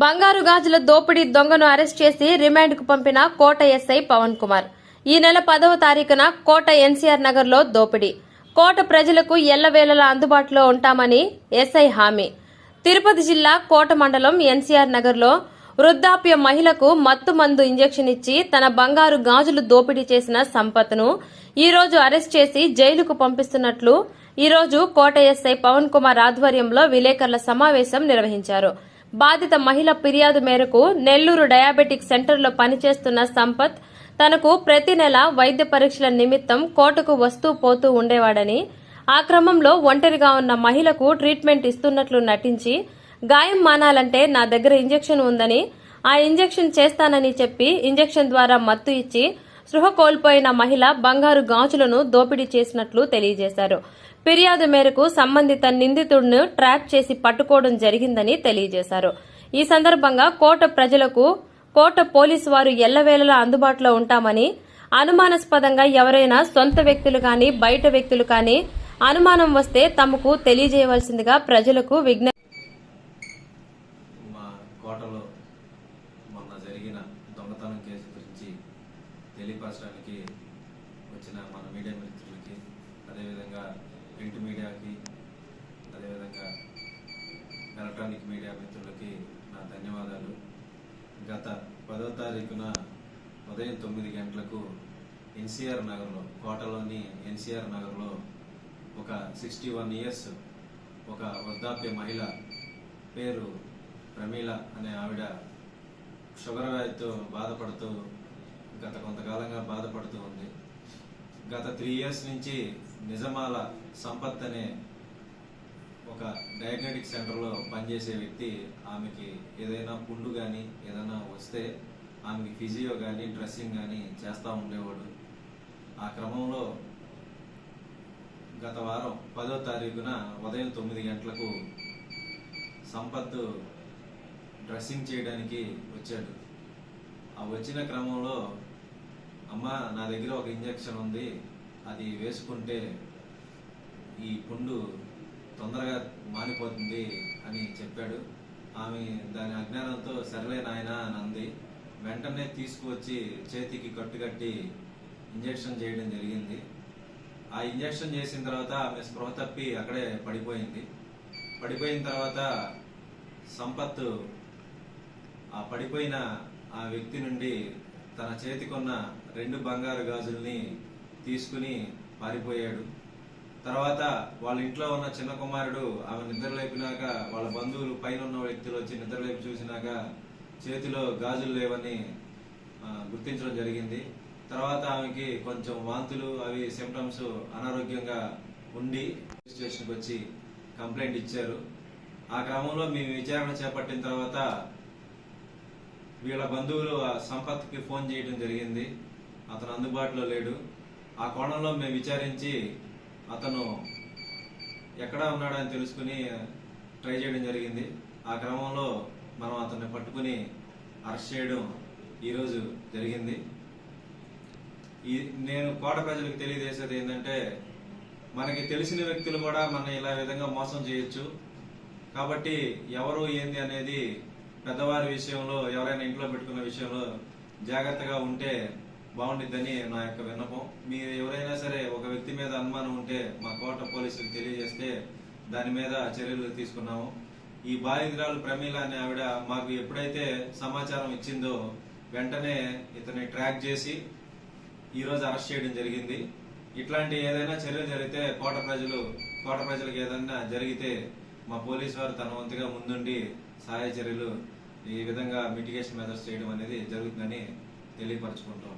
బంగారు గాజుల దోపిడీ దొంగను అరెస్ట్ చేసి రిమాండ్కు పంపిన కోట ఎస్ఐ పవన్ కుమార్. ఈ నెల పదవ తారీఖున కోట ఎన్సీఆర్ నగర్లో దోపిడీ. కోట ప్రజలకు ఎల్లవేళలా అందుబాటులో ఉంటామని ఎస్ఐ హామీ. తిరుపతి జిల్లా కోట మండలం ఎన్సీఆర్ నగర్లో వృద్ధాప్య మహిళకు మత్తు మందు ఇంజెక్షన్ ఇచ్చి తన బంగారు గాజులు దోపిడీ చేసిన సంపత్ను ఈ రోజు అరెస్ట్ చేసి జైలుకు పంపిస్తున్నట్లు ఈరోజు కోట ఎస్ఐ పవన్ కుమార్ ఆధ్వర్యంలో విలేకరుల సమావేశం నిర్వహించారు. బాధిత మహిళ ఫిర్యాదు మేరకు నెల్లూరు డయాబెటిక్ సెంటర్లో పనిచేస్తున్న సంపత్ తనకు ప్రతి నెల వైద్య పరీక్షల నిమిత్తం కోటకు వస్తూ పోతూ ఉండేవాడని ఆ క్రమంలో ఒంటరిగా ఉన్న మహిళకు ట్రీట్మెంట్ ఇస్తున్నట్లు నటించి గాయం మానాలంటే నా దగ్గర ఇంజెక్షన్ ఉందని ఆ ఇంజెక్షన్ చేస్తానని చెప్పి ఇంజెక్షన్ ద్వారా మత్తు ఇచ్చి స్పృహ కోల్పోయిన మహిళ బంగారు గాజులను దోపిడీ చేసినట్లు తెలియజేశారు. ఫిర్యాదు మేరకు సంబంధిత నిందితుడిని ట్రాప్ చేసి పట్టుకోవడం జరిగిందని తెలియజేశారు. ఈ సందర్భంగా కోట ప్రజలకు కోట పోలీసు వారు ఎల్లవేళలా అందుబాటులో ఉంటామని అనుమానాస్పదంగా ఎవరైనా సొంత వ్యక్తులు కానీ బయట వ్యక్తులు కానీ అనుమానం వస్తే తమకు తెలియజేయవలసిందిగా ప్రజలకు విజ్ఞప్తి కోటలో మొన్న జరిగిన దొంగతనం కేసు గురించి తెలియపరచడానికి వచ్చిన మన మీడియా మిత్రులకి అదేవిధంగా ప్రింట్ మీడియాకి అదేవిధంగా ఎలక్ట్రానిక్ మీడియా మిత్రులకి నా ధన్యవాదాలు. గత పదో తారీఖున ఉదయం తొమ్మిది గంటలకు ఎన్సీఆర్ నగర్లో కోటలోని ఎన్సీఆర్ నగర్లో ఒక సిక్స్టీ వన్ ఇయర్స్ ఒక వృద్ధాప్య మహిళ పేరు ప్రమీల అనే ఆవిడ షుగర్ వ్యాధితో బాధపడుతూ గత కొంతకాలంగా బాధపడుతూ ఉంది. గత త్రీ ఇయర్స్ నుంచి నిజమాల సంపత్ అనే ఒక డయాగ్నటిక్ సెంటర్లో పనిచేసే వ్యక్తి ఆమెకి ఏదైనా పుండు కానీ ఏదైనా వస్తే ఆమెకి ఫిజియో కానీ డ్రెస్సింగ్ కానీ చేస్తూ ఉండేవాడు. ఆ క్రమంలో గత వారం పదో తారీఖున ఉదయం తొమ్మిది గంటలకు సంపత్ డ్రెస్సింగ్ చేయడానికి వచ్చాడు. ఆ వచ్చిన క్రమంలో అమ్మ నా దగ్గర ఒక ఇంజెక్షన్ ఉంది. అది వేసుకుంటే ఈ పుండు తొందరగా మానిపోతుంది అని చెప్పాడు. ఆమె దాని అజ్ఞానంతో సరలే నాయన అని అంది. వెంటనే తీసుకువచ్చి చేతికి కట్టుకట్టి ఇంజెక్షన్ చేయడం జరిగింది. ఆ ఇంజెక్షన్ చేసిన తర్వాత ఆమె స్పృహ తప్పి అక్కడే పడిపోయింది. పడిపోయిన తర్వాత సంపత్ ఆ పడిపోయిన ఆ వ్యక్తి నుండి తన చేతికున్న రెండు బంగారు గాజుల్ని తీసుకుని పారిపోయాడు. తర్వాత వాళ్ళ ఇంట్లో ఉన్న చిన్న కుమారుడు ఆమె నిద్రలేపినాక వాళ్ళ బంధువులు పైన ఉన్న వ్యక్తులు వచ్చి నిద్రలేపి చూసినాక చేతిలో గాజులు లేవని గుర్తించడం జరిగింది. తర్వాత ఆమెకి కొంచెం వాంతులు అవి సిమ్టమ్స్ అనారోగ్యంగా ఉండి పోలీస్ స్టేషన్కి వచ్చి కంప్లైంట్ ఇచ్చారు. ఆ క్రమంలో మేము విచారణ చేపట్టిన తర్వాత వీళ్ళ బంధువులు ఆ సంపత్కి ఫోన్ చేయడం జరిగింది. అతను అందుబాటులో లేడు. ఆ కోణంలో మేము విచారించి అతను ఎక్కడ ఉన్నాడని తెలుసుకుని ట్రై చేయడం జరిగింది. ఆ క్రమంలో మనం అతన్ని పట్టుకుని అరెస్ట్ చేయడం ఈరోజు జరిగింది. ఈ నేను కోట ప్రజలకు తెలియజేసేది ఏంటంటే మనకి తెలిసిన వ్యక్తులు కూడా మన ఇలా విధంగా మోసం చేయొచ్చు. కాబట్టి ఎవరు ఏంది అనేది పెద్దవారి విషయంలో ఎవరైనా ఇంట్లో పెట్టుకున్న విషయంలో జాగ్రత్తగా ఉంటే బాగుండిద్దని నా యొక్క విన్నపం. మీరు ఎవరైనా సరే ఒక వ్యక్తి మీద అనుమానం ఉంటే మా కోట పోలీసులకు తెలియజేస్తే దాని మీద చర్యలు తీసుకున్నాము. ఈ బాధితురాలు ప్రమీల అనే ఆవిడ మాకు ఎప్పుడైతే సమాచారం ఇచ్చిందో వెంటనే ఇతన్ని ట్రాక్ చేసి ఈరోజు అరెస్ట్ చేయడం జరిగింది. ఇట్లాంటి ఏదైనా చర్యలు జరిగితే కోట ప్రజలు కోట ప్రజలకు ఏదైనా జరిగితే మా పోలీసు వారు తన వంతుగా ముందుండి సహాయ చర్యలు ఈ విధంగా మిటిగేషన్ మెథడ్స్ చేయడం అనేది జరుగుతుందని తెలియపరచుకుంటాం